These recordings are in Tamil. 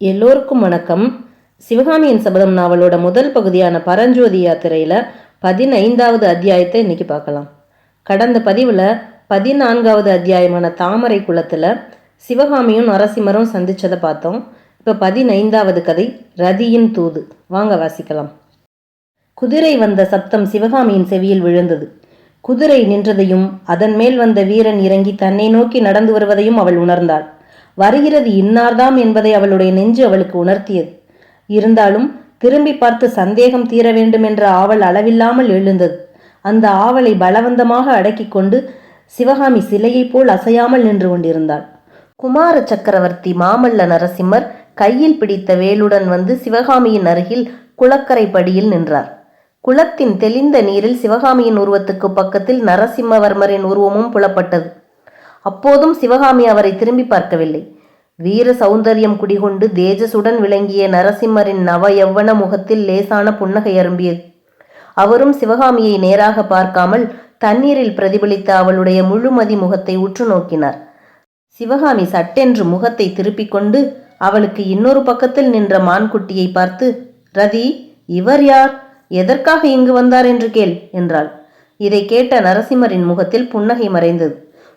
எல்லோருக்கும் வணக்கம். சிவகாமியின் சபதம் நாவலோட முதல் பகுதியான பரஞ்சோதி யாத்திரையில் பதினைந்தாவது அத்தியாயத்தை இன்னைக்கு பார்க்கலாம். கடந்த பதிவில் பதினான்காவது அத்தியாயமான தாமரை குளத்தில் சிவகாமியும் நரசிம்மரும் சந்தித்ததை பார்த்தோம். இப்போ பதினைந்தாவது கதை ரதியின் தூது. வாங்க வாசிக்கலாம். குதிரை வந்த சப்தம் சிவகாமியின் செவியில் விழுந்தது. குதிரை நின்றதையும் அதன் மேல் வந்த வீரன் இறங்கி தன்னை நோக்கி நடந்து வருவதையும் அவள் உணர்ந்தாள். வருகிறது இன்னார்தாம் என்பதை அவளுடைய நெஞ்சு அவளுக்கு உணர்த்தியது. இருந்தாலும் திரும்பி பார்த்து சந்தேகம் தீர வேண்டும் என்ற ஆவல் அளவில்லாமல் எழுந்தது. அந்த ஆவலை பலவந்தமாக அடக்கிக் கொண்டு சிவகாமி சிலையைப் போல் அசையாமல் நின்று கொண்டிருந்தாள். குமார சக்கரவர்த்தி மாமல்ல நரசிம்மர் கையில் பிடித்த வேலுடன் வந்து சிவகாமியின் அருகில் குளக்கரை படியில் நின்றார். குளத்தின் தெளிந்த நீரில் சிவகாமியின் உருவத்துக்கு பக்கத்தில் நரசிம்மவர்மரின் உருவமும் புலப்பட்டது. அப்போதும் சிவகாமி அவரை திரும்பி பார்க்கவில்லை. வீர சௌந்தரியம் குடிகொண்டு தேஜசுடன் விளங்கிய நரசிம்மரின் நவ யவ்வன முகத்தில் லேசான புன்னகை அரும்பியது. அவரும் சிவகாமியை நேராக பார்க்காமல் தண்ணீரில் பிரதிபலித்த அவளுடைய முழுமதி முகத்தை உற்று நோக்கினார். சிவகாமி சட்டென்று முகத்தை திருப்பிக் கொண்டு அவளுக்கு இன்னொரு பக்கத்தில் நின்ற மான்குட்டியை பார்த்து ரதி இவர் யார்? எதற்காக இங்கு வந்தார் என்று கேள் என்றாள். இதை கேட்ட நரசிம்மரின் முகத்தில் புன்னகை மறைந்தது.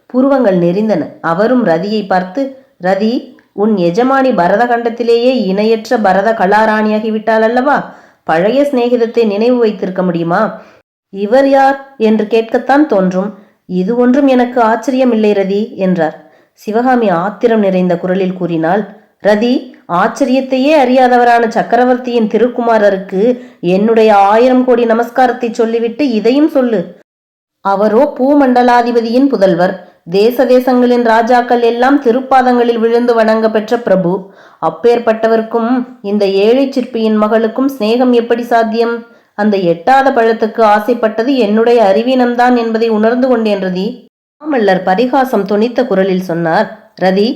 புருவங்கள் நெறிந்தன. அவரும் ரதியை பார்த்து ரதி உன் எஜமானி பரதகண்டத்திலேயே இணையற்ற பரத கலாராணியாகிவிட்டாள் அல்லவா? பழைய சிநேகிதத்தை நினைவு வைத்திருக்க முடியுமா? இவர் யார் என்று கேட்கத்தான் தோன்றும். இது ஒன்றும் எனக்கு ஆச்சரியமில்லை ரதி என்றார். சிவகாமி ஆத்திரம் நிறைந்த குரலில் கூறினாள் ரதி ஆச்சரியத்தையே அறியாதவரான சக்கரவர்த்தியின் திருக்குமாரருக்கு என்னுடைய ஆயிரம் கோடி நமஸ்காரத்தை சொல்லிவிட்டு இதையும் சொல்லு. அவரோ பூமண்டலாதிபதியின் புதல்வர். தேச தேசங்களின் ராஜாக்கள் எல்லாம் திருப்பாதங்களில் விழுந்து வணங்க பெற்ற பிரபு அப்பேற்பட்டவர்க்கும் இந்த ஏழை சிற்பியின் மகளுக்கும் சிநேகம் எப்படி சாத்தியம்? அந்த எட்டாத பழத்துக்கு ஆசைப்பட்டது என்னுடைய அறிவீனம்தான் என்பதை உணர்ந்து கொண்டேன் ரதி மாமல்லர் பரிகாசம் துணித்த குரலில் சொன்னார். ரதி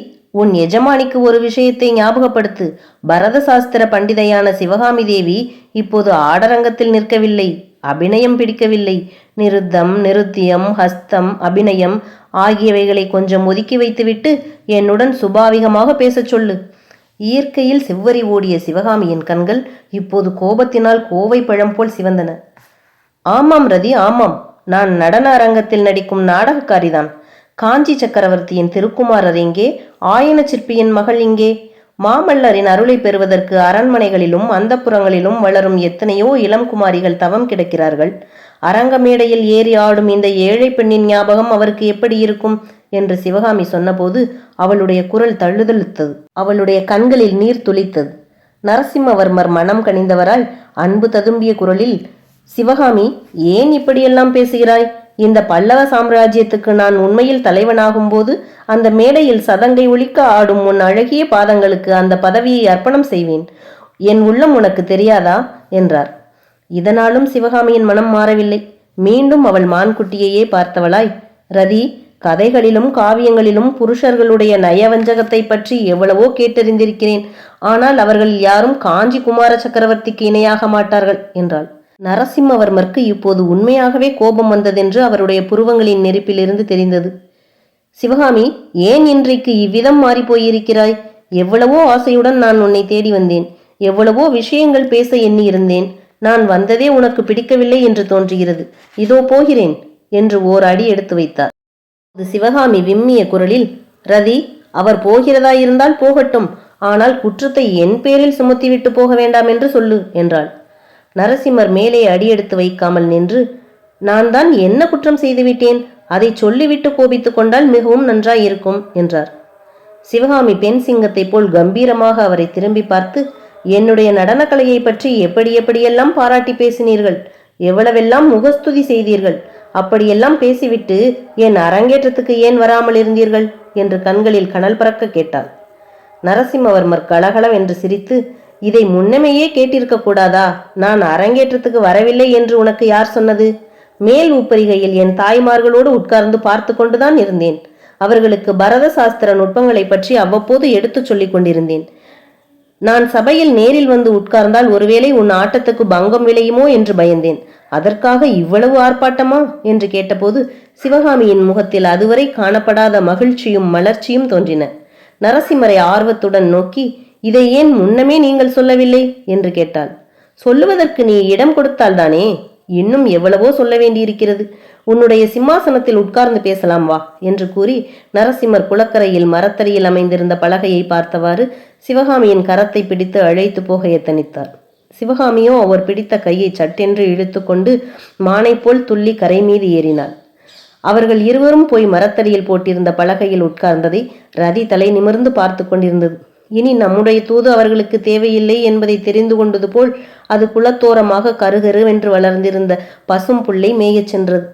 உன் எஜமானிக்கு ஒரு விஷயத்தை ஞாபகப்படுத்து. பரத சாஸ்திர பண்டிதையான சிவகாமி தேவி இப்போது ஆடரங்கத்தில் நிற்கவில்லை அபிநயம் பிடிக்கவில்லை. நிருத்தம் நிருத்தியம் ஹஸ்தம் அபிநயம் ஆகியவைகளை கொஞ்சம் ஒதுக்கி வைத்துவிட்டு என்னுடன் சுபாவிகமாக பேசச் சொல்லு. இயற்கையில் செவ்வரி ஓடிய சிவகாமியின் கண்கள் இப்போது கோபத்தினால் கோவை பழம் போல் சிவந்தன. ஆமாம் ரதி ஆமாம். நான் நடன அரங்கத்தில் நடிக்கும் நாடகக்காரிதான். காஞ்சி சக்கரவர்த்தியின் திருக்குமாரர் எங்கே? ஆயன சிற்பியின் மகள் இங்கே? மாமல்லரின் அருளை பெறுவதற்கு அரண்மனைகளிலும் அந்தப்புறங்களிலும் வளரும் எத்தனையோ இளம் குமாரிகள் தவம் கிடக்கிறார்கள். அரங்க மேடையில் ஏறி ஆடும் இந்த ஏழை பெண்ணின் ஞாபகம் அவருக்கு எப்படி இருக்கும்? என்று சிவகாமி சொன்னபோது அவளுடைய குரல் தழுதழுத்தது. அவளுடைய கண்களில் நீர் துளித்தது. நரசிம்மவர்மர் மனம் கனிந்தவராய் அன்பு ததும்பிய குரலில் சிவகாமி ஏன் இப்படியெல்லாம் பேசுகிறாய்? இந்த பல்லவ சாம்ராஜ்யத்துக்கு நான் உண்மையில் தலைவனாகும் போது அந்த மேடையில் சதங்கை ஒழிக்க ஆடும் உன் அழகிய பாதங்களுக்கு அந்த பதவியை அர்ப்பணம் செய்வேன். என் உள்ளம் உனக்கு தெரியாதா? என்றார். இதனாலும் சிவகாமியின் மனம் மாறவில்லை. மீண்டும் அவள் மான்குட்டியையே பார்த்தவளாய் ரதி கதைகளிலும் காவியங்களிலும் புருஷர்களுடைய நயவஞ்சகத்தை பற்றி எவ்வளவோ கேட்டறிந்திருக்கிறேன். ஆனால் அவர்கள் யாரும் காஞ்சி குமார சக்கரவர்த்திக்கு இணையாக மாட்டார்கள் என்றாள். நரசிம்மவர்மருக்கு இப்போது உண்மையாகவே கோபம் வந்ததென்று அவருடைய புருவங்களின் நெருப்பிலிருந்து தெரிந்தது. சிவகாமி ஏன் இன்றைக்கு இவ்விதம் மாறிப்போயிருக்கிறாய்? எவ்வளவோ ஆசையுடன் நான் உன்னை தேடி வந்தேன். எவ்வளவோ விஷயங்கள் பேச எண்ணி இருந்தேன் நான் வந்ததே உனக்கு பிடிக்கவில்லை என்று தோன்றுகிறது. இதோ போகிறேன் என்று ஓர் அடி எடுத்து வைத்தார். சிவகாமி விம்மிய குரலில் ரதி அவர் போகிறதா இருந்தால் போகட்டும் ஆனால் குற்றத்தை என் பேரில் சுமத்திவிட்டு போக வேண்டாம் என்று சொல்லு என்றாள். நரசிம்மர் மேலே அடியெடுத்து வைக்காமல் நின்று நான் தான் என்ன குற்றம் செய்துவிட்டேன்? அதை சொல்லிவிட்டு கோபித்துக் கொண்டால் மிகவும் நன்றாயிருக்கும் என்றார். சிவகாமி பெண் சிங்கத்தைப் போல் கம்பீரமாக அவரை திரும்பி பார்த்து என்னுடைய நடனக்கலையை பற்றி எப்படி எப்படியெல்லாம் பாராட்டி பேசினீர்கள்? எவ்வளவெல்லாம் முகஸ்துதி செய்தீர்கள்? அப்படியெல்லாம் பேசிவிட்டு என் அரங்கேற்றத்துக்கு ஏன் வராமல் இருந்தீர்கள்? என்று கண்களில் கனல் பறக்க கேட்டாள். நரசிம்மவர்மர் கலகலவென்று சிரித்து இதை முன்னமேயே கேட்டிருக்க கூடாதா? நான் அரங்கேற்றத்துக்கு வரவில்லை என்று உனக்கு யார் சொன்னது? மேல் உப்பரிகையில் என் தாய்மார்களோடு உட்கார்ந்து பார்த்து கொண்டுதான் இருந்தேன். அவர்களுக்கு பரத சாஸ்திர நுட்பங்களை பற்றி அவ்வப்போது எடுத்துச் சொல்லிக் கொண்டிருந்தேன். நான் சபையில் நேரில் வந்து உட்கார்ந்தால் ஒருவேளை உன் ஆட்டத்துக்கு பங்கம் விளையுமோ என்று பயந்தேன். அதற்காக இவ்வளவு ஆர்ப்பாட்டமா? என்று கேட்டபோது சிவகாமியின் முகத்தில் அதுவரை காணப்படாத மகிழ்ச்சியும் மலர்ச்சியும் தோன்றின. நரசிம்மரை ஆர்வத்துடன் நோக்கி இதை ஏன் முன்னமே நீங்கள் சொல்லவில்லை? என்று கேட்டாள். சொல்லுவதற்கு நீ இடம் கொடுத்தால்தானே? இன்னும் எவ்வளவோ சொல்ல வேண்டியிருக்கிறது. உன்னுடைய சிம்மாசனத்தில் உட்கார்ந்து பேசலாம் வா என்று கூறி நரசிம்மர் குளக்கரையில் மரத்தடியில் அமைந்திருந்த பலகையை பார்த்தவாறு சிவகாமியின் கரத்தை பிடித்து அழைத்து போக எத்தனித்தார். சிவகாமியோ அவர் பிடித்த கையை சட்டென்று இழுத்துக்கொண்டு மானை போல் துள்ளி கரை மீது ஏறினாள் அவர்கள் இருவரும் போய் மரத்தடியில் போட்டிருந்த பலகையில் உட்கார்ந்ததை ரதி தலை நிமிர்ந்து பார்த்து கொண்டிருந்தது. இனி நம்முடைய தூது அவர்களுக்கு தேவையில்லை என்பதை தெரிந்து கொண்டது போல் அது குளத்தோரமாக கருகருவென்று வளர்ந்திருந்த பசும் புல்லை மேயச் சென்றது.